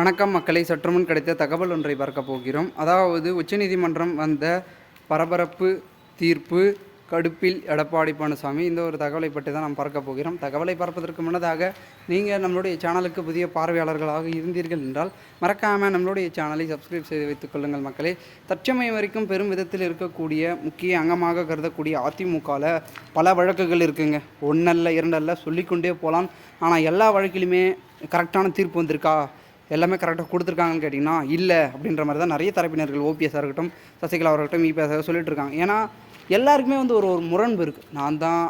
வணக்கம் மக்களை. சற்றுமுன் கிடைத்த தகவல் ஒன்றை பார்க்க போகிறோம். அதாவது உச்சநீதிமன்றம் வந்த பரபரப்பு தீர்ப்பு கடுப்பில் எடப்பாடி பழனிசாமி. இந்த ஒரு தகவலை பற்றி தான் நாம் பார்க்க போகிறோம். தகவலை பார்ப்பதற்கு முன்னதாக நீங்கள் நம்மளுடைய சேனலுக்கு புதிய பார்வையாளர்களாக இருந்தீர்கள் என்றால் மறக்காமல் நம்மளுடைய சேனலை சப்ஸ்கிரைப் செய்து வைத்துக் கொள்ளுங்கள் மக்களே. தற்சமயம் வரைக்கும் பெரும் விதத்தில் இருக்கக்கூடிய முக்கிய அங்கமாக கருதக்கூடிய அதிமுகவில் பல வழக்குகள் இருக்குங்க. ஒன்றல்ல இரண்டல்ல சொல்லிக்கொண்டே போகலாம். ஆனால் எல்லா வழக்கிலுமே கரெக்டான தீர்ப்பு வந்திருக்கா? எல்லாமே கரெக்டாக கொடுத்துருக்காங்கன்னு கேட்டிங்கன்னா இல்லை அப்படின்ற மாதிரி தான் நிறைய தரப்பினர்கள் ஓபிஎஸ்ஸாக இருக்கட்டும் சசிகலா இருக்கட்டும் இபிஎஸ் சொல்லிட்டு இருக்காங்க. ஏன்னா எல்லாருக்குமே வந்து ஒரு ஒரு முரண்பு இருக்குது நான் தான்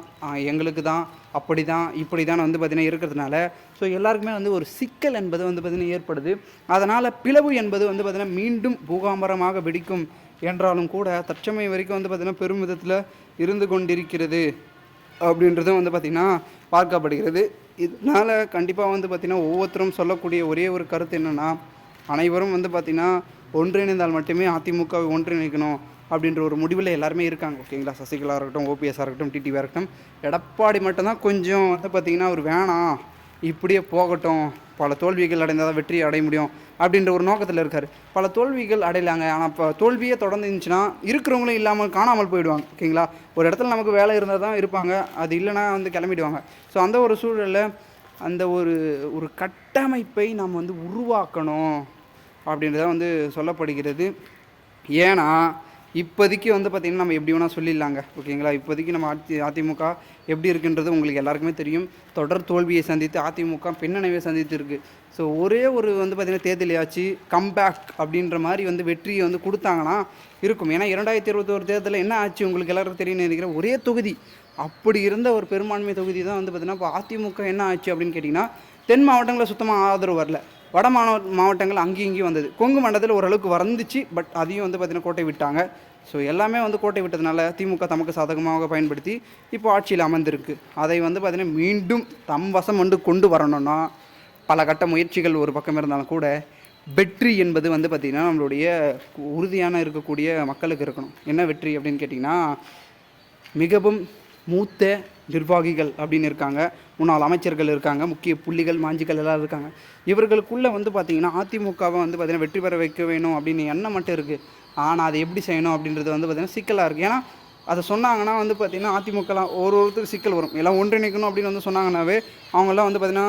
எங்களுக்கு தான் அப்படி தான் இப்படி தான் வந்து பார்த்திங்கன்னா இருக்கிறதுனால. ஸோ எல்லாருக்குமே வந்து ஒரு சிக்கல் என்பது வந்து பார்த்திங்கன்னா ஏற்படுது. அதனால் பிளவு என்பது வந்து பார்த்திங்கன்னா மீண்டும் பூகாம்பரமாக வெடிக்கும் என்றாலும் கூட தற்சமயம் வரைக்கும் வந்து பார்த்திங்கன்னா பெரும் விதத்தில் இருந்து கொண்டிருக்கிறது அப்படின்றதும் வந்து பார்த்திங்கன்னா பார்க்கப்படுகிறது. இதனால் கண்டிப்பாக வந்து பார்த்திங்கன்னா ஒவ்வொருத்தரும் சொல்லக்கூடிய ஒரே ஒரு கருத்து என்னென்னா அனைவரும் வந்து பார்த்திங்கன்னா ஒன்றிணைந்தால் மட்டுமே அதிமுகவை ஒன்றிணைக்கணும் அப்படின்ற ஒரு முடிவில் எல்லாருமே இருக்காங்க. ஓகேங்களா? சசிகலா இருக்கட்டும் ஓபிஎஸ்ஸாக இருக்கட்டும் டிடிவியாக இருக்கட்டும். எடப்பாடி மட்டும்தான் கொஞ்சம் வந்து பார்த்திங்கன்னா ஒரு வேணாம். இப்படியே போகட்டும். பல தோல்விகள் அடைந்தால் தான் வெற்றி அடைய முடியும் அப்படின்ற ஒரு நோக்கத்தில் இருக்கார். பல தோல்விகள் அடையலாங்க. ஆனால் இப்போ தோல்வியே தொடர்ந்து இருந்துச்சுன்னா இருக்கிறவங்களும் இல்லாமல் காணாமல் போயிடுவாங்க. ஓகேங்களா? ஒரு இடத்துல நமக்கு வேலை இருந்தால் தான் இருப்பாங்க. அது இல்லைன்னா வந்து கிளம்பிடுவாங்க. ஸோ அந்த ஒரு சூழலில் அந்த ஒரு ஒரு கட்டமைப்பை நாம் வந்து உருவாக்கணும் அப்படின்றத வந்து சொல்லப்படுகிறது. ஏன்னா இப்போதைக்கு வந்து பார்த்திங்கன்னா நம்ம எப்படி வேணால் சொல்லிடலாங்க ஓகேங்களா? இப்போதைக்கு நம்ம அதி அதிமுக எப்படி இருக்குன்றது உங்களுக்கு எல்லாருக்குமே தெரியும். தொடர் தோல்வியை சந்தித்து அதிமுக பின்னடைவை சந்தித்து இருக்குது ஸோ ஒரே ஒரு வந்து பார்த்திங்கன்னா தேர்தலையாச்சு கம்பேக் அப்படின்ற மாதிரி வந்து வெற்றியை வந்து கொடுத்தாங்கன்னா இருக்கும். ஏன்னா இரண்டாயிரத்தி இருபத்தோரு தேர்தலில் என்ன ஆச்சு உங்களுக்கு எல்லாருக்கும் தெரியும் நினைக்கிறேன் ஒரே தொகுதி. அப்படி இருந்த ஒரு பெரும்பான்மை தொகுதி தான் வந்து பார்த்திங்கன்னா இப்போ அதிமுக என்ன ஆச்சு அப்படின்னு கேட்டிங்கன்னா தென் மாவட்டங்களில் சுத்தமாக ஆதரவு வரல. வட மாவ மாவட்டங்கள் அங்கேயும் இங்கேயும் வந்தது. கொங்கு மண்டலத்தில் ஓரளவுக்கு வந்துச்சு பட் அதையும் வந்து பார்த்திங்கன்னா கோட்டை விட்டாங்க. ஸோ எல்லாமே வந்து கோட்டை விட்டதுனால திமுக தமக்கு சாதகமாக பயன்படுத்தி இப்போ ஆட்சியில் அமர்ந்திருக்கு. அதை வந்து பார்த்திங்கன்னா மீண்டும் தம் வசம் வந்து கொண்டு வரணும்னா பல கட்ட முயற்சிகள் ஒரு பக்கம் இருந்தாலும் கூட வெற்றி என்பது வந்து பார்த்திங்கன்னா நம்மளுடைய உறுதியான இருக்கக்கூடிய மக்களுக்கு இருக்கணும். என்ன வெற்றி அப்படின்னு கேட்டிங்கன்னா மிகவும் மூத்த நிர்வாகிகள் அப்படின்னு இருக்காங்க. முன்னாள் அமைச்சர்கள் இருக்காங்க. முக்கிய புள்ளிகள் மாஞ்சிகள் எல்லாம் இருக்காங்க. இவர்களுக்குள்ளே வந்து பார்த்திங்கன்னா அதிமுகவை வந்து பார்த்திங்கன்னா வெற்றி பெற வைக்க வேணும் அப்படின்னு எண்ணம் மட்டும் இருக்குது ஆனால் அதை எப்படி செய்யணும் அப்படின்றது வந்து பார்த்திங்கன்னா சிக்கலாக இருக்குது ஏன்னா அதை சொன்னாங்கன்னா வந்து பார்த்திங்கன்னா அதிமுகலாம் ஒரு ஒருத்தருக்கு சிக்கல் வரும். எல்லாம் ஒன்றிணைக்கணும் அப்படின்னு வந்து சொன்னாங்கன்னாவே அவங்கெல்லாம் வந்து பார்த்திங்கன்னா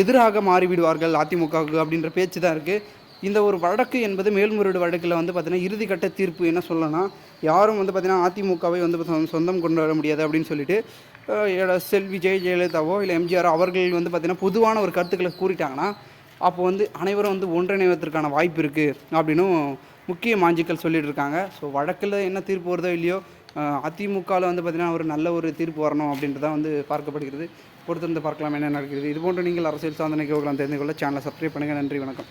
எதிராக மாறிவிடுவார்கள் அதிமுகவுக்கு அப்படின்ற பேச்சு தான் இருக்குது இந்த ஒரு வழக்கு என்பது மேல்முறையீடு வழக்கில் வந்து பார்த்திங்கன்னா இறுதிக்கட்ட தீர்ப்பு என்ன சொல்லலாம் யாரும் வந்து பார்த்திங்கன்னா அதிமுகவை வந்து சொந்தம் கொண்டு வர முடியாது அப்படின்னு சொல்லிட்டு செல்வி ஜெய ஜெயலலிதாவோ இல்லை எம்ஜிஆர் அவர்கள் வந்து பார்த்தீங்கன்னா பொதுவான ஒரு கருத்துக்களை கூறிட்டாங்கன்னா அப்போ வந்து அனைவரும் வந்து ஒன்றிணைவதற்கான வாய்ப்பு இருக்குது அப்படின்னும் முக்கிய மாஞ்சிக்கள் சொல்லிட்டு இருக்காங்க. ஸோ வழக்கில் என்ன தீர்ப்பு வருதோ இல்லையோ அதிமுகவில் வந்து பார்த்திங்கன்னா ஒரு நல்ல ஒரு தீர்ப்பு வரணும் அப்படின்றதான் வந்து பார்க்கப்படுகிறது. பொறுத்திருந்து பார்க்கலாம் என்ன நடக்கிறது. இது போன்று நீங்கள் அரசியல் சாதனை நிகழ்வுகளை தெரிந்து கொள்ள சேனலை சப்ஸ்கிரைப் பண்ணுங்கள் நன்றி வணக்கம்.